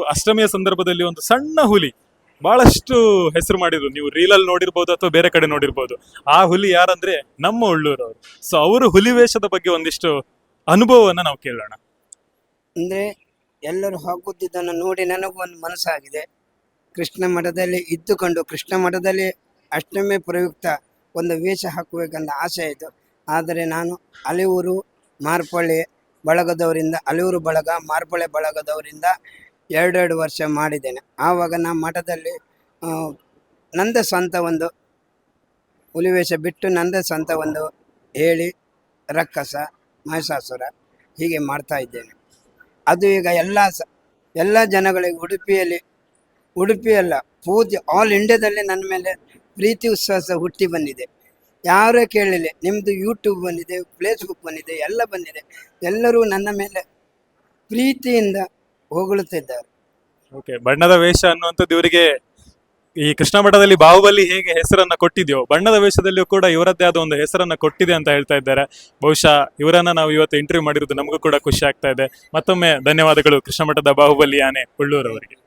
ಅಷ್ಟಮಿಯ ಸಂದರ್ಭದಲ್ಲಿ ಒಂದು ಸಣ್ಣ ಹುಲಿ ಬಹಳಷ್ಟು ಹೆಸರು ಮಾಡಿದ್ರು. ನೀವು ರೀಲಲ್ಲಿ ನೋಡಿರ್ಬೋದು ಅಥವಾ ಬೇರೆ ಕಡೆ ನೋಡಿರ್ಬೋದು. ಆ ಹುಲಿ ಯಾರಂದ್ರೆ ನಮ್ಮ ಉಳ್ಳೂರವರು. ಸೊ ಅವರು ಹುಲಿ ವೇಷದ ಬಗ್ಗೆ ಒಂದಿಷ್ಟು ಅನುಭವವನ್ನ ನಾವು ಕೇಳೋಣ. ಅಂದ್ರೆ ಎಲ್ಲರೂ ಹಾಕುತ್ತಿದ್ದನ್ನು ನೋಡಿ ನನಗೂ ಒಂದು ಮನಸ್ಸಾಗಿದೆ ಕೃಷ್ಣ ಮಠದಲ್ಲಿ ಇದ್ದುಕೊಂಡು ಕೃಷ್ಣ ಮಠದಲ್ಲಿ ಅಷ್ಟಮಿ ಪ್ರಯುಕ್ತ ಒಂದು ವೇಷ ಹಾಕಬೇಕಂತ ಆಸೆ ಆಯಿತು ಆದರೆ ನಾನು ಅಲಿಯೂರು ಮಾರ್ಪಳ್ಳಿ ಬಳಗದವರಿಂದ, ಅಲಿಯೂರು ಬಳಗ ಮಾರ್ಪಳ್ಳಿ ಬಳಗದವರಿಂದ ಎರಡೆರಡು ವರ್ಷ ಮಾಡಿದ್ದೇನೆ. ಆವಾಗ ನಾ ಮಠದಲ್ಲಿ ನಂದ ಸ್ವಂತ ಒಂದು ಹುಲಿವೇಷ ಬಿಟ್ಟು ನಂದ ಸ್ವಂತ ಒಂದು ಹೇಳಿ ರಕ್ಕಸ, ಮಹಿಷಾಸುರ ಹೀಗೆ ಮಾಡ್ತಾ ಇದ್ದೇನೆ. ಅದು ಈಗ ಎಲ್ಲ ಸ, ಎಲ್ಲ ಜನಗಳಿಗೆ ಉಡುಪಿಯಲ್ಲಿ, ಉಡುಪಿಯಲ್ಲ, ಪೂಜೆ ಆಲ್ ಇಂಡಿಯಾದಲ್ಲಿ ನನ್ನ ಮೇಲೆ ಪ್ರೀತಿ ಉತ್ಸಾಹ ಹುಟ್ಟಿ ಬಂದಿದೆ. ಯಾರೇ ಕೇಳಲಿಲ್ಲ ನಿಮ್ಮದು ಯೂಟ್ಯೂಬ್ ಬಂದಿದೆ ಫೇಸ್ಬುಕ್ ಬಂದಿದೆ, ಎಲ್ಲ ಬಂದಿದೆ. ಎಲ್ಲರೂ ನನ್ನ ಮೇಲೆ ಪ್ರೀತಿಯಿಂದ ಹೊಗಳುತ್ತಿದ್ದಾರೆ. ಓಕೆ ಬಣ್ಣದ ವೇಷ ಅನ್ನುವಂಥದ್ದು ಇವರಿಗೆ ಈ ಕೃಷ್ಣ ಮಠದಲ್ಲಿ ಬಾಹುಬಲಿ ಹೇಗೆ ಹೆಸರನ್ನ ಕೊಟ್ಟಿದೆಯೋ, ಬಣ್ಣದ ವೇಷದಲ್ಲಿಯೂ ಕೂಡ ಇವರದ್ದೇ ಆದ ಒಂದು ಹೆಸರನ್ನ ಕೊಟ್ಟಿದೆ ಅಂತ ಹೇಳ್ತಾ ಇದ್ದಾರೆ. ಬಹುಶಃ ಇವರನ್ನ ನಾವು ಇವತ್ತು ಇಂಟರ್ವ್ಯೂ ಮಾಡಿರೋದು ನಮಗೂ ಕೂಡ ಖುಷಿ ಆಗ್ತಾ ಇದೆ. ಮತ್ತೊಮ್ಮೆ ಧನ್ಯವಾದಗಳು ಕೃಷ್ಣ ಮಠದ ಬಾಹುಬಲಿ ಆನೆ ಉಳ್ಳೂರವರಿಗೆ